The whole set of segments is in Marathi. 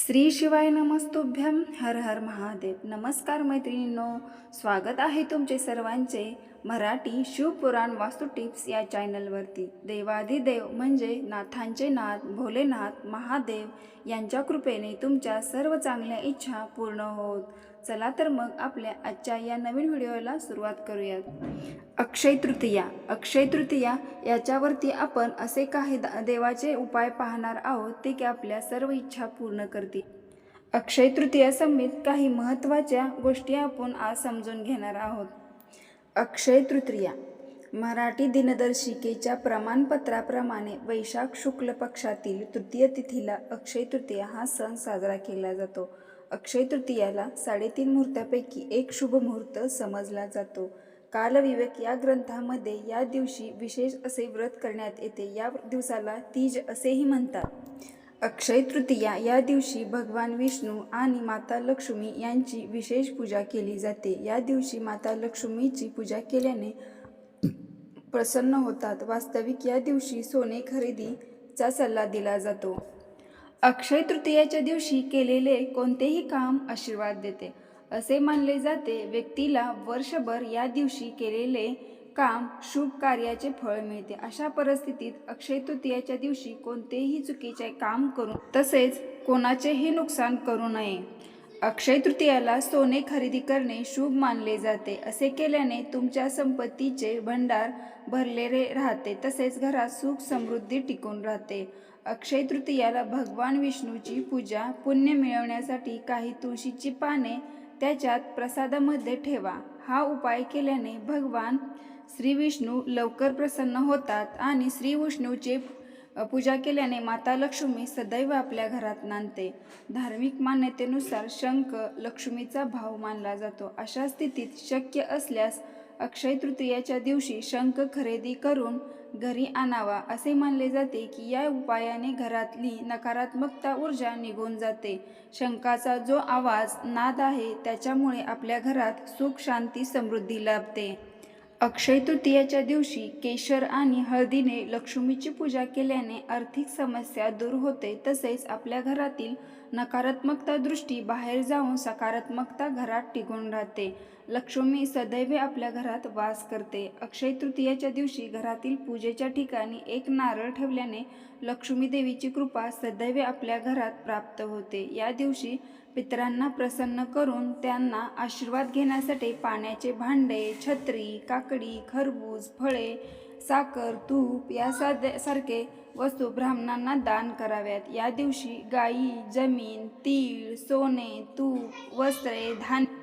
श्री शिवाय नमस्तुभ्यम हर हर महादेव. नमस्कार मैत्रिणींनो स्वागत आहे तुमचे सर्वांचे मराठी शिवपुराण वास्तू टिप्स या चॅनलवरती. देवाधिदेव म्हणजे नाथांचे नाथ भोलेनाथ महादेव यांच्या कृपेने तुमच्या सर्व चांगल्या इच्छा पूर्ण होत. चला तर मग आपल्या आजच्या या नवीन व्हिडिओला सुरुवात करूयात. अक्षय तृतीया. अक्षय तृतीया याच्यावरती आपण असे काही देवाचे उपाय पाहणार आहोत ते की आपल्या सर्व इच्छा पूर्ण करतील. अक्षय तृतीया समेत काही महत्त्वाच्या गोष्टी आपण आज समजून घेणार आहोत. अक्षय तृतीया. मराठी दिनदर्शिकेच्या प्रमाणपत्राप्रमाणे वैशाख शुक्ल पक्षातील तृतीय तिथीला अक्षय तृतीया हा सण साजरा केला जातो. अक्षय तृतीयाला साडेतीन मुहूर्तापैकी एक शुभ मुहूर्त समजला जातो. कालविवेक या ग्रंथामध्ये या दिवशी विशेष असे व्रत करण्यात येते. या दिवसाला तीज असेही म्हणतात. अक्षय तृतीया या दिवशी भगवान विष्णू आणि माता लक्ष्मी यांची विशेष पूजा केली जाते. या दिवशी माता लक्ष्मीची पूजा केल्याने प्रसन्न होतात. वास्तविक या दिवशी सोने खरेदीचा सल्ला दिला जातो. अक्षय तृतीयाच्या दिवशी केलेले कोणतेही काम आशीर्वाद देते. असे मानले जाते व्यक्तीला वर्षभर या दिवशी केलेले काम शुभ कार्याचे फळ मिळते. अशा परिस्थितीत अक्षय तृतीयाच्या दिवशी कोणतेही चुकीचे काम करू तसेच कोणाचेही नुकसान करू नये. अक्षय तृतीयाला सोने खरेदी करणे शुभ मानले जाते. असे केल्याने तुमच्या संपत्तीचे भंडार भरलेले राहते तसेच घरात सुख समृद्धी टिकून राहते. अक्षय तृतीयाला भगवान विष्णूची पूजा पुण्य मिळवण्यासाठी काही तुळशीची पाने त्याच्यात प्रसादामध्ये ठेवा. हा उपाय केल्याने भगवान श्री विष्णू लवकर प्रसन्न होतात आणि श्री विष्णूचे पूजा केल्याने माता लक्ष्मी सदैव आपल्या घरात नांदते. धार्मिक मान्यतेनुसार शंख लक्ष्मीचा भाव मानला जातो. अशा स्थितीत शक्य असल्यास अक्षय तृतीयाच्या दिवशी शंख खरेदी करून घरी आणावा असे मानले जाते की या उपायाने घरातली नकारात्मकता ऊर्जा निघून जाते. शंखाचा जो आवाज नाद आहे त्याच्यामुळे आपल्या घरात सुख शांती समृद्धी लाभते. अक्षय तृतीयाच्या दिवशी केशर आणि हळदीने लक्ष्मीची पूजा केल्याने आर्थिक समस्या दूर होते तसेच आपल्या घरातील नकारात्मकता दृष्टी बाहेर जाऊन सकारात्मकता घरात टिकून राहते. लक्ष्मी सदैव आपल्या घरात वास करते. अक्षय तृतीयाच्या दिवशी घरातील पूजेच्या ठिकाणी एक नारळ ठेवल्याने लक्ष्मी देवीची कृपा सदैव आपल्या घरात प्राप्त होते. या दिवशी पितरांना प्रसन्न करून त्यांना आशीर्वाद घेण्यासाठी पाण्याचे भांडे छत्री काकडी खरबूज फळे साखर तूप या साध्या सारखे वस्तू ब्राह्मणांना दान कराव्यात. या दिवशी गायी जमीन तीळ सोने तूप वस्त्रे धान्य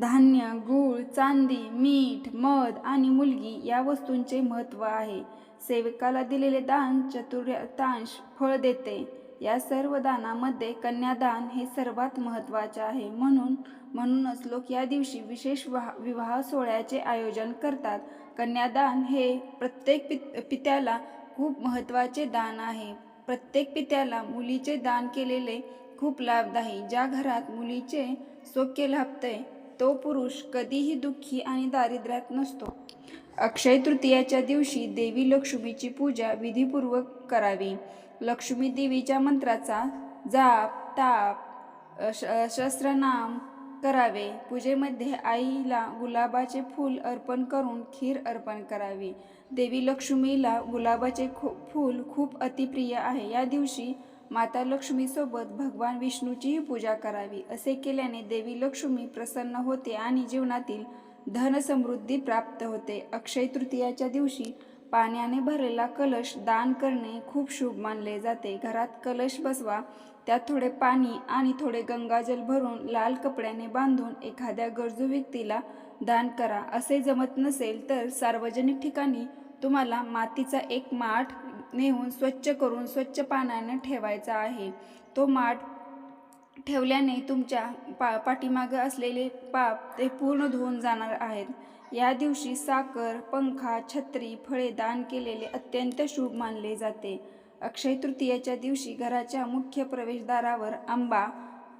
धान्य गूळ चांदी मीठ मध आणि मुलगी या वस्तूंचे महत्त्व आहे. सेवकाला दिलेले दान चतुर्थांश फळ देते. या सर्व दानामध्ये कन्यादान हे सर्वात महत्त्वाचे आहे. म्हणून म्हणूनच लोक या दिवशी विशेष विवाह विवाह सोहळ्याचे आयोजन करतात. कन्यादान हे प्रत्येक पित पित्याला खूप महत्त्वाचे दान आहे. प्रत्येक पित्याला मुलीचे दान केलेले खूप लाभदायी. ज्या घरात मुलीचे सौख्य लाभते तो पुरुष कधीही दुःखी आणि दारिद्र्यात नसतो. अक्षय तृतीयाच्या दिवशी देवी लक्ष्मीची पूजा विधीपूर्वक करावी. लक्ष्मी देवीच्या मंत्राचा जाप ताप श शस्त्रनाम करावे. पूजेमध्ये आईला गुलाबाचे फूल अर्पण करून खीर अर्पण करावी. देवी लक्ष्मीला गुलाबाचे खू फूल खूप अतिप्रिय आहे. या दिवशी माता लक्ष्मीसोबत भगवान विष्णूचीही पूजा करावी. असे केल्याने देवी लक्ष्मी प्रसन्न होते आणि जीवनातील धन समृद्धी प्राप्त होते. अक्षय तृतीयाच्या दिवशी पाण्याने भरलेला कलश दान करणे खूप शुभ मानले जाते. घरात कलश बसवा त्यात थोडे पाणी आणि थोडे गंगाजल भरून लाल कपड्याने बांधून एखाद्या गरजू व्यक्तीला दान करा. असे जमत नसेल तर सार्वजनिक ठिकाणी तुम्हाला मातीचा एक माठ नेऊन स्वच्छ करून स्वच्छ पाण्याने ठेवायचा आहे. तो माठ ठेवल्याने तुमच्या पा पाठीमागं असलेले पाप ते पूर्ण धुवून जाणार आहेत. या दिवशी साखर पंखा छत्री फळे दान केलेले अत्यंत शुभ मानले जाते. अक्षय तृतीयाच्या दिवशी घराच्या मुख्य प्रवेशद्वारावर आंबा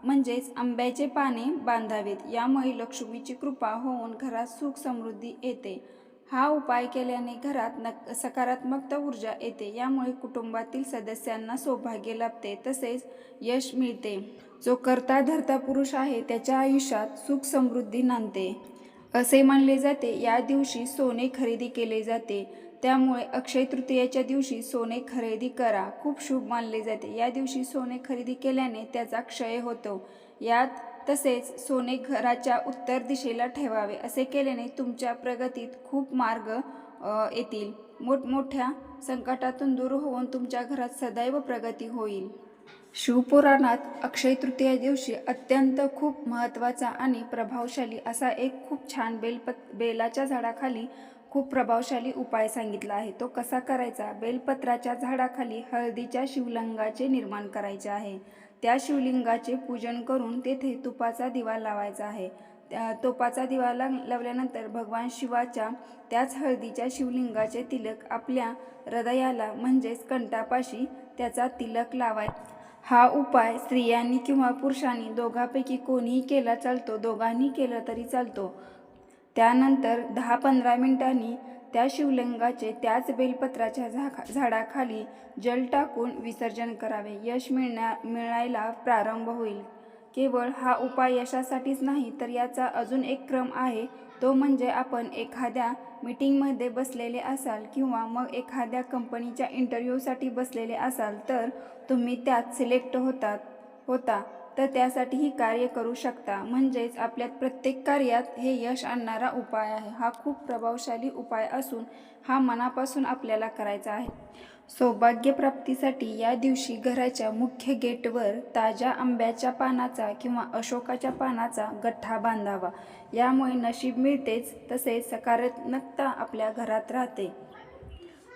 म्हणजेच आंब्याचे पाने बांधावेत. यामुळे लक्ष्मीची कृपा होऊन घरात सुख समृद्धी येते. हा उपाय केल्याने घरात नक सकारात्मकता ऊर्जा येते. यामुळे कुटुंबातील सदस्यांना सौभाग्य लाभते तसेच यश मिळते. जो करता धरता पुरुष आहे त्याच्या आयुष्यात सुख समृद्धी नांदते. असे मानले जाते. या दिवशी सोने खरेदी केले जाते. त्यामुळे अक्षय तृतीयेच्या दिवशी सोने खरेदी करा. खूप शुभ मानले जाते. या दिवशी सोने खरेदी केल्याने त्याचा क्षय होतो. यात तसेच सोने घराच्या उत्तर दिशेला ठेवावे असे केल्याने तुमच्या प्रगतीत खूप मार्ग येतील. मोठमोठ्या संकटातून दूर होऊन तुमच्या घरात सदैव प्रगती होईल. शिवपुराणात अक्षय तृतीया दिवशी अत्यंत खूप महत्त्वाचा आणि प्रभावशाली असा एक खूप छान बेलपत बेलाच्या झाडाखाली खूप प्रभावशाली उपाय सांगितला आहे. तो कसा करायचा? बेलपत्राच्या झाडाखाली हळदीच्या शिवलिंगाचे निर्माण करायचे आहे. त्या शिवलिंगाचे पूजन करून तेथे तुपाचा दिवा लावायचा आहे. त्या तुपाचा दिवा ला लावल्यानंतर भगवान शिवाच्या त्याच हळदीच्या शिवलिंगाचे तिलक आपल्या हृदयाला म्हणजेच कंठापाशी त्याचा तिलक लावाय हा उपाय स्त्रियांनी किंवा पुरुषांनी दोघांपैकी कोणीही केला चालतो दोघांनी केला तरी चालतो. त्यानंतर दहा पंधरा मिनिटांनी त्या शिवलिंगाचे त्याच बेलपत्राच्या झाखा झाडाखाली जल टाकून विसर्जन करावे. यश मिळण्या मिळायला प्रारंभ होईल. केवळ हा उपाय यशासाठीच नाही तर याचा अजून एक क्रम आहे. तो म्हणजे आपण एखाद्या मीटिंगमध्ये बसलेले असाल किंवा मग एखाद्या कंपनीच्या इंटरव्ह्यूसाठी बसलेले असाल तर तुम्ही त्यात सिलेक्ट होतात होता. तर त्यासाठीही कार्य करू शकता. म्हणजेच आपल्या प्रत्येक कार्यात हे यश आणणारा उपाय आहे. हा खूप प्रभावशाली उपाय असून हा मनापासून आपल्याला करायचा आहे. सौभाग्यप्राप्तीसाठी या दिवशी घराच्या मुख्य गेटवर ताज्या आंब्याच्या पानाचा किंवा अशोकाच्या पानाचा गठ्ठा बांधावा. यामुळे नशीब मिळतेच तसेच सकारात्मकता आपल्या घरात राहते.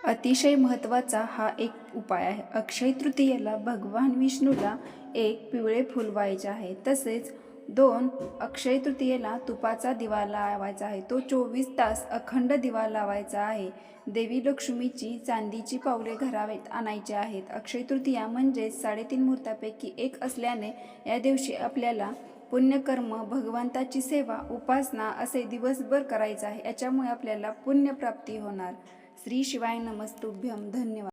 अतिशय महत्त्वाचा हा एक उपाय आहे. अक्षय तृतीयेला भगवान विष्णूला एक पिवळे फूल व्हायचे आहे. तसेच दोन अक्षय तृतीयेला तुपाचा दिवा लावायचा आहे. तो चोवीस तास अखंड दिवा लावायचा आहे. देवी लक्ष्मीची चांदीची पावले घरावेत आणायची आहेत. अक्षय तृतीया म्हणजेच साडेतीन मुहूर्तापैकी एक असल्याने या दिवशी आपल्याला पुण्यकर्म भगवंताची सेवा उपासना असे दिवसभर करायचं आहे. याच्यामुळे आपल्याला पुण्यप्राप्ती होणार. श्री शिवाय नमस्तुभ्यम धन्यवाद.